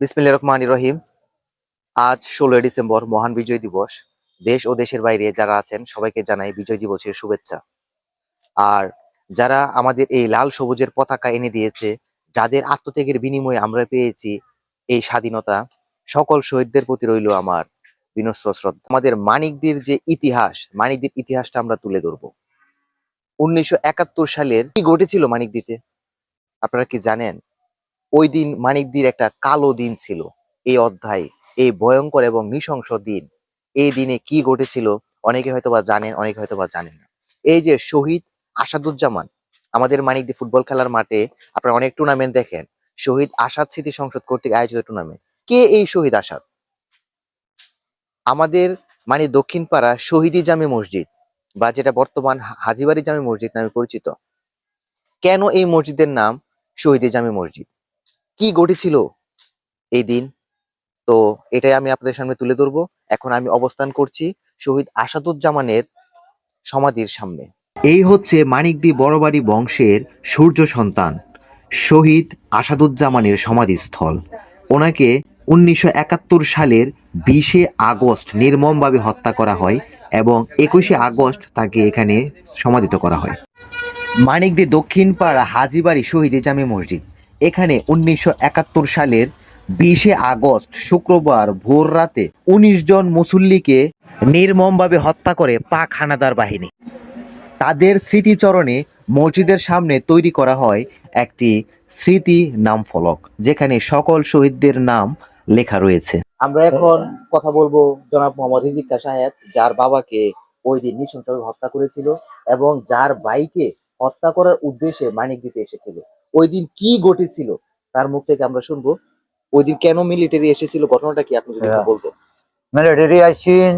বিসমিল্লা রহমান রহিম। আজ ষোলোই ডিসেম্বর মহান বিজয় দিবস। দেশ ও দেশের বাইরে যারা আছেন, সবাইকে জানাই বিজয় দিবসের শুভেচ্ছা। আর যারা আমাদের এই লাল সবুজের পতাকা এনে দিয়েছে, যাদের আত্মত্যাগের বিনিময়ে আমরা পেয়েছি এই স্বাধীনতা, সকল শহীদদের প্রতি রইল আমার বিনস্র শ্রদ্ধা। আমাদের মানিকদের যে ইতিহাস, মানিকদের ইতিহাসটা আমরা তুলে ধরবো। উনিশশো সালের কি ঘটেছিল মানিকদিতে আপনারা কি জানেন? ওই দিন মানিকদির একটা কালো দিন ছিল। এই অধ্যায়, এই ভয়ঙ্কর এবং নৃশংস দিন। এই দিনে কি ঘটেছিল অনেকে হয়তোবা জানেন, অনেকে হয়তোবা জানেন না। এই যে শহীদ আসাদুজ্জামান, আমাদের মানিকদি ফুটবল খেলার মাঠে আপনারা অনেক টুর্নামেন্ট দেখেন। শহীদ আসাদ স্মৃতি সংসদ কর্তৃক আয়োজিত টুর্নামেন্ট কে এই শহীদ আসাদ? আমাদের মানে দক্ষিণ পাড়া শহীদি জামে মসজিদ, বা যেটা বর্তমান হাজীবাড়ি জামে মসজিদ নামে পরিচিত। কেন এই মসজিদের নাম শহীদি জামে মসজিদ? কি ঘটেছিল এই দিন? তো এটাই আমি আপনাদের সামনে তুলে ধরবো। এখন আমি অবস্থান করছি শহীদ আসাদুজ্জামানের সমাধির সামনে। এই হচ্ছে মানিকদি বড়বাড়ি বংশের সূর্য সন্তান, শহীদ আসাদুজ্জামানের সমাধিস্থল। ওনাকে উনিশশো একাত্তর সালের বিশে আগস্ট নির্মমভাবে হত্যা করা হয় এবং একুশে আগস্ট তাকে এখানে সমাধিত করা হয়। মানিকদি দক্ষিণ পাড়া হাজিবাড়ি শহীদ জামে মসজিদ। এখানে উনিশশো একাত্তর সালের বিশে আগস্ট শুক্রবার ভোর রাতে উনিশ জন মুসল্লিকে নির্মমভাবে হত্যা করে পাক হানাদার বাহিনী। তাদের স্মৃতিচরণে মসজিদের সামনে তৈরি করা হয় একটি স্মৃতি নাম ফলক যেখানে সকল শহীদদের নাম লেখা রয়েছে। আমরা এখন কথা বলব জনাব মোহাম্মদ রিজিকা সাহেব, যার বাবাকে ওই দিন নৃশংসভাবে হত্যা করেছিল এবং যার ভাইকে হত্যা করার উদ্দেশ্যে মানিক দিতে এসেছিল। ওই দিন কি ঘটেছিল? তার মুখ থেকে আমরা শুনব ওই দিন কেন মিলিটারি এসেছিল? ঘটনাটা কি আপনি যদি হ্যাঁ। বলতেন। মিলিটারি আইসিন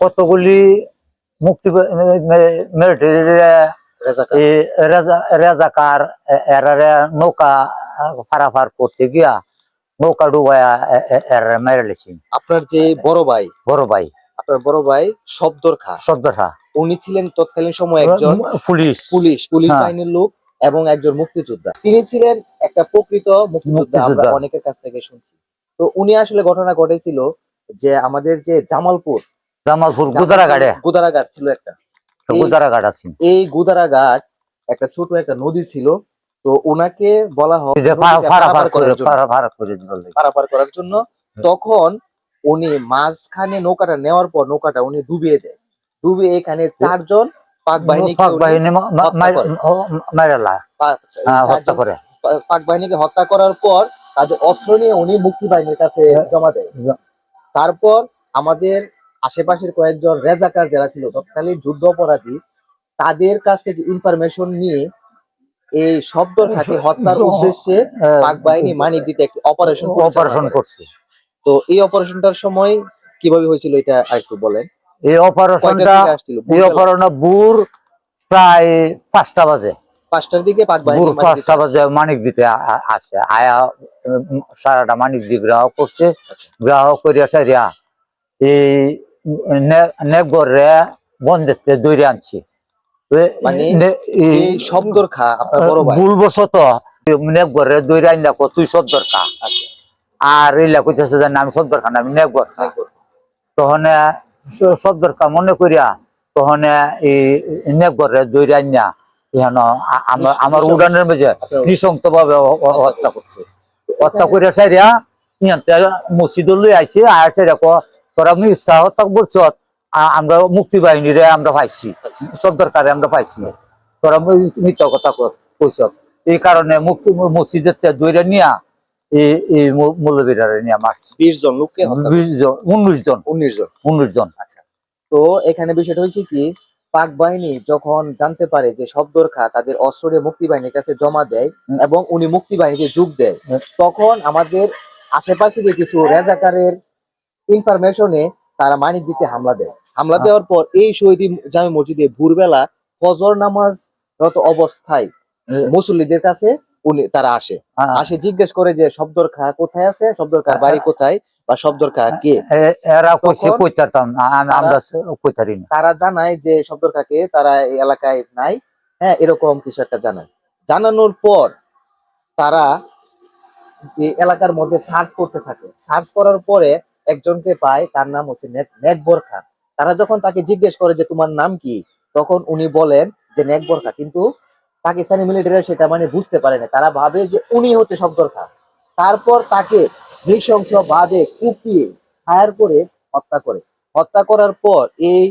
কতগুলি মুক্তি মিলিটারি রাজাকার। এরারে নৌকা ফারাফার করতে গিয়া নৌকা ডুবায়া এরা মেরে লেছেন। আপনার যে বড় ভাই বড় ভাই। আপনার বড় ভাই শব্দর খা সদ্যটা উনি ছিলেন তৎকালীন সময় একজন পুলিশ। পুলিশ পুলিশ হ্যাঁ। বাহিনীর লোক। এবং একজন মুক্তিযোদ্ধা। তিনি ছিলেন একটা প্রকৃত মুক্তিযোদ্ধা আমরা অনেকের কাছ থেকে শুনছি। তো উনি আসলে ঘটনা ঘটেছিল যে আমাদের যে জামালপুর জামালপুর গুদারাঘাটে। গুদারাঘাট ছিল একটা। এই- গুদারাঘাট আছেন এই গুদারাঘাট একটা ছোট একটা নদী ছিল। তো ওনাকে বলা হয় পারাপার করার জন্য। তখন উনি মাঝখানে নৌকাটা নেওয়ার পর নৌকাটা উনি ডুবিয়ে দেয়। ডুবিয়ে এখানে চারজন পাক বাহিনী হত্যা করে। হ্যাঁ, পাক বাহিনীকে হত্যা করার পর তাদের অস্ত্র নিয়ে উনি মুক্তি বাহিনীর কাছে জমা দেয়। তারপর আমাদের আশেপাশের কয়েকজন রেজাকার যারা ছিল তৎকালীন যুদ্ধ অপরাধী তাদের কাছ থেকে ইনফরমেশন নিয়ে এই শব্দর খাতে হত্যার উদ্দেশ্যে পাক বাহিনী মানিক দিতে একটি অপারেশন অপারেশন করছে। তো এই অপারেশনটার সময় কীভাবে হয়েছিল এটা আরেকটু বলেন। এই অপারেশনটা এই অপারেশন বুর প্রায় পাঁচটা বাজে। পাঁচটার দিকে পাঁচটা বাজে মানিক দিতে আসে। আয়া সারাটা মানিক দি গ্রাহক করছে। আচ্ছা। গ্রাহক করিয়া সারিয়া এই নেগরে বন্ধেতে দৌড়ে আনছি। মানে শব্দর খা ভুলবশত নেগরে দৌড়ে আনলা কো তুই সদ্দর খা আচ্ছা। আর এইলা কইতেছে যে আমি সদ্দর খা না, আমি নেগর তখন সদ্দর কা মনে করিয়া তখন নেগরে দৌড়ে ইহান আমার আমার উড়ানের মেঝে আপনার- নৃশংস ভাবে হত্যা করছে। হত্যা করিয়া সাইরিয়া ইহান্তে মসজিদ লই আইছে আর সাইরিয়া ক তোরা মিস্তা হত্যা করছ আমরা মুক্তি বাহিনীরে আমরা পাইছি সব দরকারে আমরা পাইছি। তোরা মিথ্যা কথা কইছ এই কারণে মুক্তি মসজিদের দৈরা নিয়া এই এই মৌলবীরারে নিয়ে মারছি বিশ জন লোককে বিশ জন উনিশ জন। উনিশ জন। উনিশ জন। তো এখানে বিষয়টা হয়েছে কি পাক বাহিনী যখন জানতে পারে যে শব্দর খা তাদের অস্ত্র নিয়ে মুক্তি বাহিনীর কাছে জমা দেয় এবং উনি মুক্তি বাহিনীতে যোগ দেয় তখন আমাদের আশেপাশে যে কিছু রেজাকারের ইনফরমেশনে তারা মানিক দিতে হামলা দেয়। হামলা হ্যাঁ। দেওয়ার পর এই শহীদ জামে মসজিদে ভোরবেলা ফজর নামাজ অবস্থায় মুসল্লিদের কাছে উনি তারা আসে। হ্যাঁ। আসে জিজ্ঞেস করে যে শব্দর খা কোথায় আছে? শব্দর খার বাড়ি কোথায়? বা শব্দর খা কে? এরা কইছে কইতারতাম আমরা কইতারি না। তারা জানায় যে শব্দর কাকে তারা এই এলাকায় নাই। হ্যাঁ এরকম কিছু একটা জানায়। জানানোর পর তারা এলাকার মধ্যে সার্চ করতে থাকে। সার্চ করার পরে একজনকে পায় তার নাম হচ্ছে নেক- নেকবর খা তারা যখন তাকে জিজ্ঞেস করে যে তোমার নাম কি? তখন উনি বলেন যে নেকবর খা কিন্তু পাকিস্তানি মিলিটারি সেটা মানে বুঝতে পারে না। তারা ভাবে যে উনি হচ্ছে শব্দর খা তারপর তাকে নৃশংস ভাবে কুপিয়ে ফায়ার করে হত্যা করে। হত্যা করার পর এই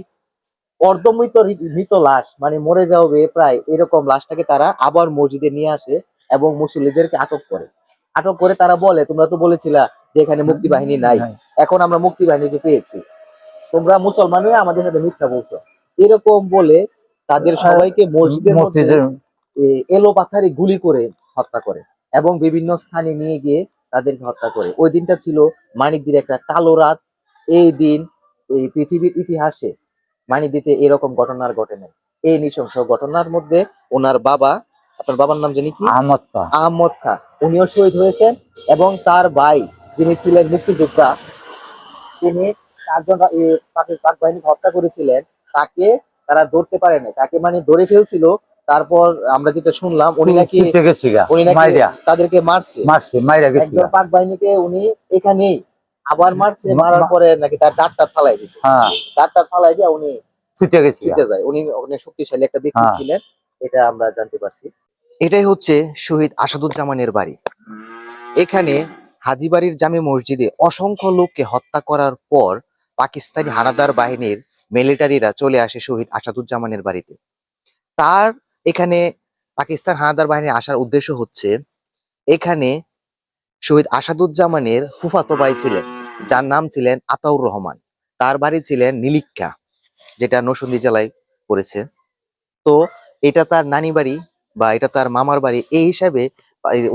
অর্ধমৃত মৃত লাশ মানে মরে যাবে প্রায় এরকম লাশটাকে তারা আবার মসজিদে নিয়ে আসে এবং মুসল্লিদেরকে আটক করে। আটক করে তারা বলে তোমরা তো বলেছিলা যে এখানে মুক্তি বাহিনী নাই। এখন আমরা মুক্তি বাহিনীকে পেয়েছি। তোমরা মুসলমান আমাদের সাথে মিথ্যা বলছো। এরকম বলে তাদের সবাইকে মসজিদের মধ্যে এলো পাথারি গুলি করে হত্যা করে এবং বিভিন্ন স্থানে নিয়ে গিয়ে তাদেরকে হত্যা করে। ওই দিনটা ছিল মানিকদির একটা কালো রাত। এই দিন এই পৃথিবীর ইতিহাসে মানিকদিতে এরকম ঘটনার ঘটে নাই। এই নৃশংস ঘটনার মধ্যে ওনার বাবা আপনার বাবার নাম জানি কি? আহমদ খা। আহমদ খা। উনিও শহীদ হয়েছেন এবং তার ভাই যিনি ছিলেন মুক্তিযোদ্ধা তিনি চারজন পাকি- পাক বাহিনী হত্যা করেছিলেন। তাকে তারা ধরতে পারেনি তাকে মানে ধরে ফেলছিল তারপর আমরা যেটা শুনলাম উনি নাকি উনি তাদেরকে মারছে। মারছে মাইরা গেছি। পাক বাহিনীকে উনি এখানেই আবার মারছে মারার পরে নাকি তার দাঁতটা ফালাই দিছে। হ্যাঁ। দাঁতটা ফালাই দিয়ে উনি ছুটে গেছি। ছুটে যায়। উনি অনেক শক্তিশালী একটা ব্যক্তি হ্যাঁ। ছিলেন এটা আমরা জানতে পারছি। এটাই হচ্ছে শহীদ আসাদুজ্জামানের বাড়ি। এখানে হাজিবাড়ির জামে মসজিদে অসংখ্য লোককে হত্যা করার পর পাকিস্তানি হানাদার বাহিনীর মিলিটারিরা চলে আসে শহীদ আসাদুজ্জামানের বাড়িতে। তার এখানে পাকিস্তান হানাদার বাহিনীর আসার উদ্দেশ্য হচ্ছে, এখানে শহীদ আসাদুজ্জামানের ফুফাতো ভাই ছিলেন, যার নাম ছিলেন আতাউর রহমান। তার বাড়ি ছিলেন নীলিক্ষা, যেটা নরসিংদী জেলায় পড়েছে। তো এটা তার নানি বাড়ি বা এটা তার মামার বাড়ি, এই হিসাবে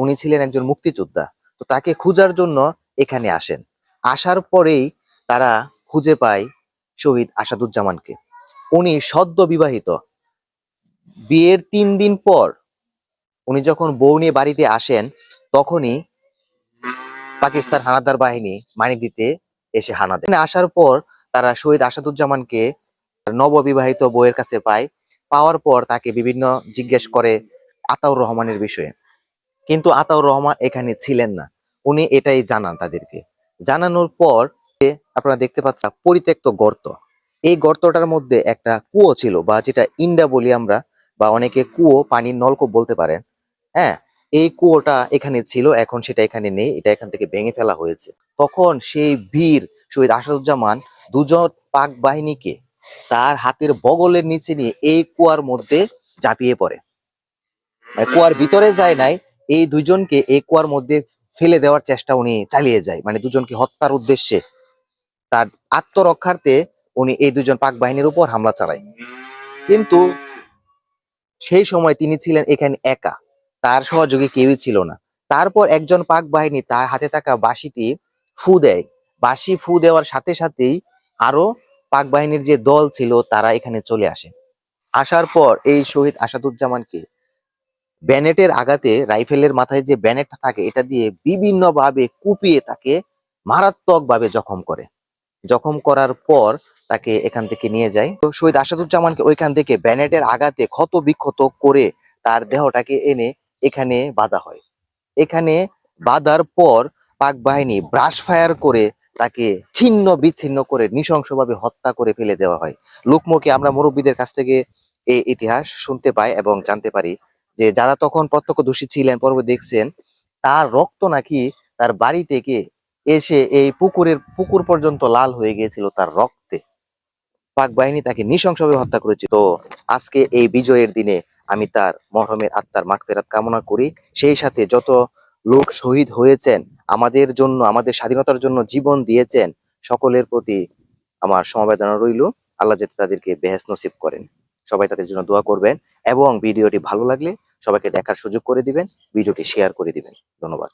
উনি ছিলেন একজন মুক্তিযোদ্ধা। তো তাকে খোঁজার জন্য এখানে আসেন। আসার পরেই তারা খুঁজে পায় শহীদ আসাদুজ্জামানকে। উনি সদ্য বিবাহিত বিয়ের তিন দিন পর উনি যখন বউ নিয়ে বাড়িতে আসেন, তখনই পাকিস্তান হানাদার বাহিনী মানি দিতে এসে হানা দেয়। আসার পর তারা শহীদ আসাদুজ্জামানকে নববিবাহিত বউয়ের কাছে পায়। পাওয়ার পর তাকে বিভিন্ন জিজ্ঞেস করে আতাউর রহমানের বিষয়ে। কিন্তু আতাউর রহমান এখানে ছিলেন না। উনি এটাই জানান তাদেরকে। জানানোর পর আপনারা দেখতে পাচ্ছেন পরিত্যক্ত গর্ত। এই গর্তটার মধ্যে একটা কুয়ো ছিল বা যেটা ইন্ডা বলি আমরা বা অনেকে কুয়ো, পানির নলকূপ বলতে পারেন হ্যাঁ? এই কুয়োটা এখানে ছিল, এখন সেটা এখানে নেই, এটা এখান থেকে ভেঙে ফেলা হয়েছে। তখন সেই বীর শহীদ আসাদুজ্জামান দুজন পাক বাহিনীকে তার হাতের বগলের নিচে নিয়ে এই কুয়ার মধ্যে ঝাঁপিয়ে পড়ে। মানে কুয়ার ভিতরে যায় নাই, এই দুজনকে এই কুয়ার মধ্যে ফেলে দেওয়ার চেষ্টা উনি চালিয়ে যায়। মানে দুজনকে হত্যার উদ্দেশ্যে তার আত্মরক্ষার্থে উনি এই দুজন পাক বাহিনীর উপর হামলা চালায়। কিন্তু সেই সময় তিনি ছিলেন এখানে একা। তার সহযোগী কেউই ছিল না। তারপর একজন পাক বাহিনী তার হাতে থাকা বাঁশিটি ফু দেয়। বাঁশি ফু দেওয়ার সাথে সাথেই আরও পাক বাহিনীর যে দল ছিল তারা এখানে চলে আসে। আসার পর এই শহীদ আসাদুজ্জামানকে ব্যানেটের আঘাতে রাইফেলের মাথায় যে ব্যানেটটা থাকে এটা দিয়ে বিভিন্ন ভাবে কুপিয়ে তাকে মারাত্মক ভাবে জখম করে। জখম করার পর তাকে এখান থেকে নিয়ে যায়। তো শহীদ আসাদুজ্জামানকে ওইখান থেকে ব্যানেটের আঘাতে ক্ষত বিক্ষত করে তার দেহটাকে এনে এখানে বাঁধা হয়। এখানে বাঁধার পর পাক বাহিনী ব্রাশ ফায়ার করে তাকে ছিন্ন বিচ্ছিন্ন করে নৃশংসভাবে হত্যা করে ফেলে দেওয়া হয়। লোকমুখে আমরা মুরব্বীদের কাছ থেকে এই ইতিহাস শুনতে পাই এবং জানতে পারি যে যারা তখন প্রত্যক্ষদর্শী ছিলেন, পর্বে দেখছেন, তার রক্ত নাকি তার বাড়ি থেকে এসে এই পুকুরের, পুকুর পর্যন্ত লাল হয়ে গিয়েছিল তার রক্তে। পাক বাহিনী তাকে নৃশংসভাবে হত্যা করেছে। তো আজকে এই বিজয়ের দিনে আমি তার মরহমের আত্মার মাগফেরাত কামনা করি। সেই সাথে যত লোক শহীদ হয়েছেন, আমাদের জন্য, আমাদের স্বাধীনতার জন্য জীবন দিয়েছেন, সকলের প্রতি আমার সমবেদনা রইল। আল্লাহ যাতে তাদেরকে বেহেস নসিব করেন। সবাই তাদের জন্য দোয়া করবেন এবং ভিডিওটি ভালো লাগলে সবাইকে দেখার সুযোগ করে দিবেন, ভিডিওটি শেয়ার করে দিবেন। ধন্যবাদ।